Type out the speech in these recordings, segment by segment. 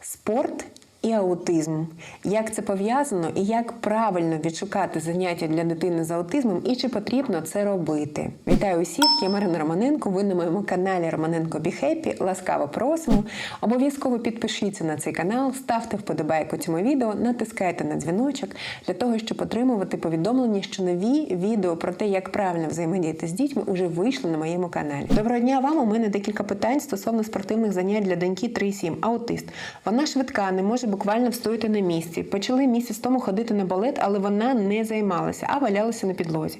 Спорт і аутизм. Як це пов'язано і як правильно відшукати заняття для дитини з аутизмом і чи потрібно це робити? Вітаю усіх! Я Марина Романенко. Ви на моєму каналі Романенко Happy. Ласкаво просимо. Обов'язково підпишіться на цей канал, ставте вподобайку цьому відео, натискайте на дзвіночок для того, щоб отримувати повідомлення, що нові відео про те, як правильно взаємодіяти з дітьми, уже вийшли на моєму каналі. Доброго дня вам. У мене декілька питань стосовно спортивних занять для доньки 3,7. Аутист. Вона швидка, не може буквально встояти на місці. Почали місяць тому ходити на балет, але вона не займалася, а валялася на підлозі.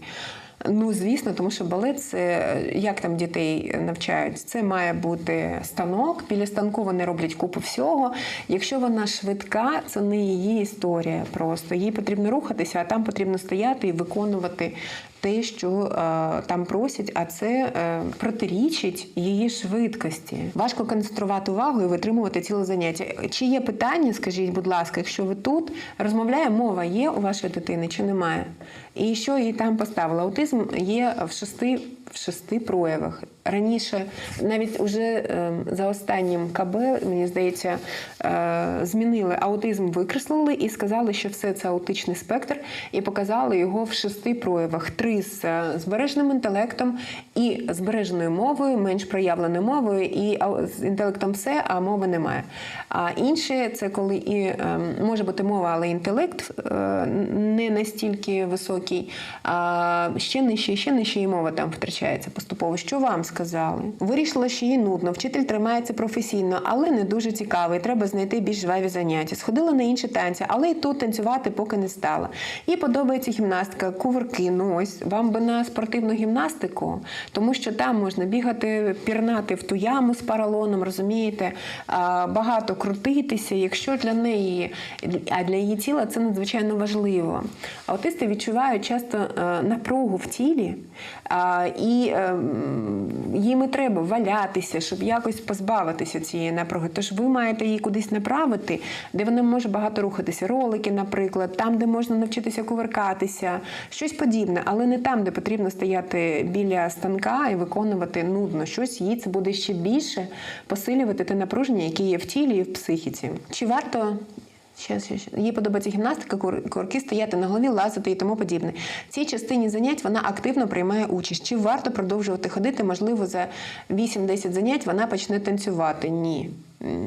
Ну, звісно, тому що балет це як там дітей навчають. Це має бути станок. Біля станку вони роблять купу всього. Якщо вона швидка, це не її історія. Просто їй потрібно рухатися, а там потрібно стояти і виконувати те, що е, там просять, а це е, протирічить її швидкості. Важко концентрувати увагу і витримувати ціле заняття. Чи є питання? Скажіть, будь ласка, якщо ви тут розмовляє, мова є у вашої дитини чи немає? І що їй там поставили? Аутизм є в шести в шести проявах. Раніше, навіть уже е, за останнім КБ, мені здається, е, змінили аутизм, викреслили і сказали, що все це аутичний спектр, і показали його в шести проявах: три з збережним збереженим інтелектом і збереженою мовою, менш проявленою мовою, і з інтелектом все, а мови немає. А інше це коли і е, може бути мова, але інтелект е, не настільки високий, а ще нижче, ще нижче і мова там втрачається поступово. Що вам сказали? Вирішила, що їй нудно, вчитель тримається професійно, але не дуже цікавий. Треба знайти більш жваві заняття. Сходила на інші танці, але і тут танцювати поки не стала. Їй подобається гімнастика, кувырки. Ну ось вам би на спортивну гімнастику, тому що там можна бігати, пірнати в ту яму з паралоном, розумієте, багато крутитися. Якщо для неї, а для її тіла це надзвичайно важливо. Аутисти відчувають часто е, напругу в тілі, і е, їм і треба валятися, щоб якось позбавитися цієї напруги. Тож ви маєте її кудись направити, де вона може багато рухатися. Ролики, наприклад, там, де можна навчитися кувиркатися, щось подібне, але не там, де потрібно стояти біля станка і виконувати нудно щось. Їй це буде ще більше посилювати те напруження, яке є в тілі і в психіці. Чи варто Ще, ще, ще. Їй подобається гімнастика, кур- курки стояти на голові, лазити і тому подібне. В цій частині занять вона активно приймає участь. Чи варто продовжувати ходити? Можливо, за 8-10 занять вона почне танцювати? Ні.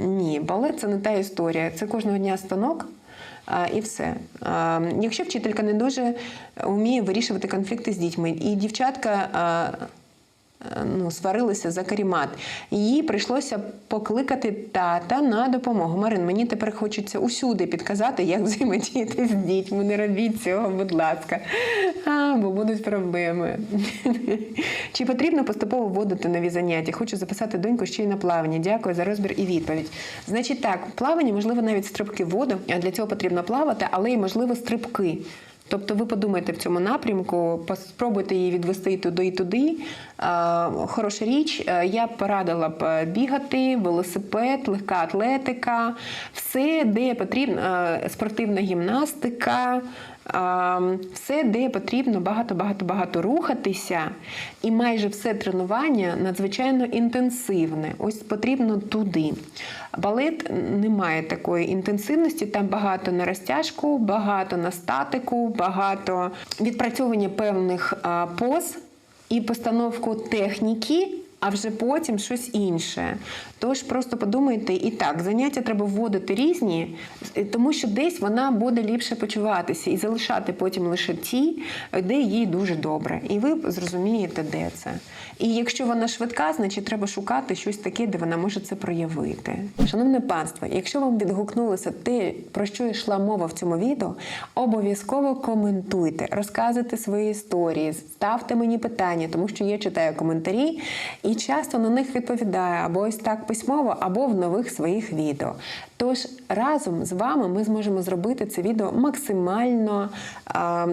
Ні, балет це не та історія. Це кожного дня станок. А, і все. А, якщо вчителька не дуже вміє вирішувати конфлікти з дітьми, і дівчатка. А, ну, сварилися за карімат. Їй прийшлося покликати тата на допомогу. Марин, мені тепер хочеться усюди підказати, як взаємодіяти з дітьми. Не робіть цього, будь ласка. А, бо будуть проблеми. Чи потрібно поступово вводити нові заняття? Хочу записати доньку ще й на плавання. Дякую за розбір і відповідь. Значить так, плавання, можливо, навіть стрибки в воду, а для цього потрібно плавати, але й можливо стрибки. Тобто ви подумайте в цьому напрямку, спробуйте її відвести туди і туди. Хороша річ. Е, Я б порадила б е, бігати, велосипед, легка атлетика, все, де потрібно, е, спортивна гімнастика. Все, де потрібно багато, багато, багато рухатися, і майже все тренування надзвичайно інтенсивне. Ось потрібно туди. Балет не має такої інтенсивності, там багато на розтяжку, багато на статику, багато відпрацьовування певних поз і постановку техніки. А вже потім щось інше. Тож просто подумайте, і так, заняття треба вводити різні, тому що десь вона буде ліпше почуватися і залишати потім лише ті, де їй дуже добре. І ви зрозумієте, де це. І якщо вона швидка, значить треба шукати щось таке, де вона може це проявити. Шановне панство, якщо вам відгукнулося те, про що йшла мова в цьому відео, обов'язково коментуйте, розказуйте свої історії, ставте мені питання, тому що я читаю коментарі і часто на них відповідаю або ось так письмово, або в нових своїх відео. Тож разом з вами ми зможемо зробити це відео максимально а,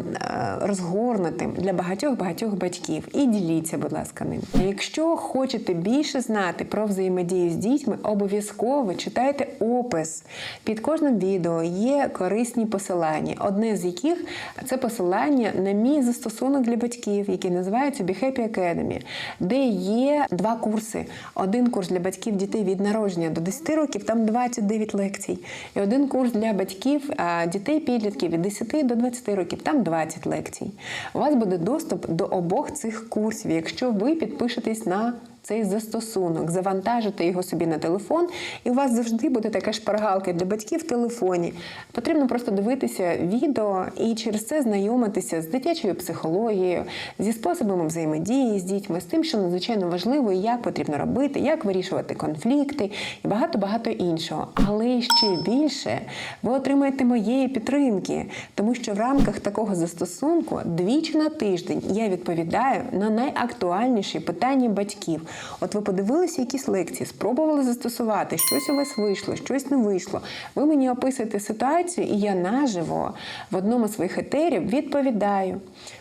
розгорнутим для багатьох багатьох батьків. І діліться, будь ласка, ним. Якщо хочете більше знати про взаємодію з дітьми, обов'язково читайте опис. Під кожним відео є корисні посилання. Одне з яких це посилання на мій застосунок для батьків, який називається Be Happy Academy, де є два курси. Один курс для батьків дітей від народження до 10 років, там 29 лекцій. І один курс для батьків дітей підлітків від 10 до 20 років, там 20 лекцій. У вас буде доступ до обох цих курсів, якщо ви підпишетесь на цей застосунок, завантажите його собі на телефон, і у вас завжди буде така шпаргалка для батьків в телефоні. Потрібно просто дивитися відео і через це знайомитися з дитячою психологією, зі способами взаємодії з дітьми, з тим, що надзвичайно важливо, і як потрібно робити, як вирішувати конфлікти і багато-багато іншого. Але ще більше ви отримаєте моєї підтримки, тому що в рамках такого застосунку двічі на тиждень я відповідаю на найактуальніші питання батьків. От ви подивилися якісь лекції, спробували застосувати, щось у вас вийшло, щось не вийшло. Ви мені описуєте ситуацію, і я наживо в одному з своїх етерів відповідаю.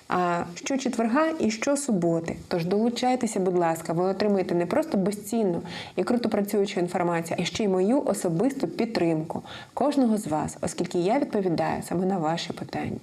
А що четверга і що суботи. Тож долучайтеся, будь ласка, ви отримаєте не просто безцінну і круто працюючу інформацію, а ще й мою особисту підтримку кожного з вас, оскільки я відповідаю саме на ваші питання.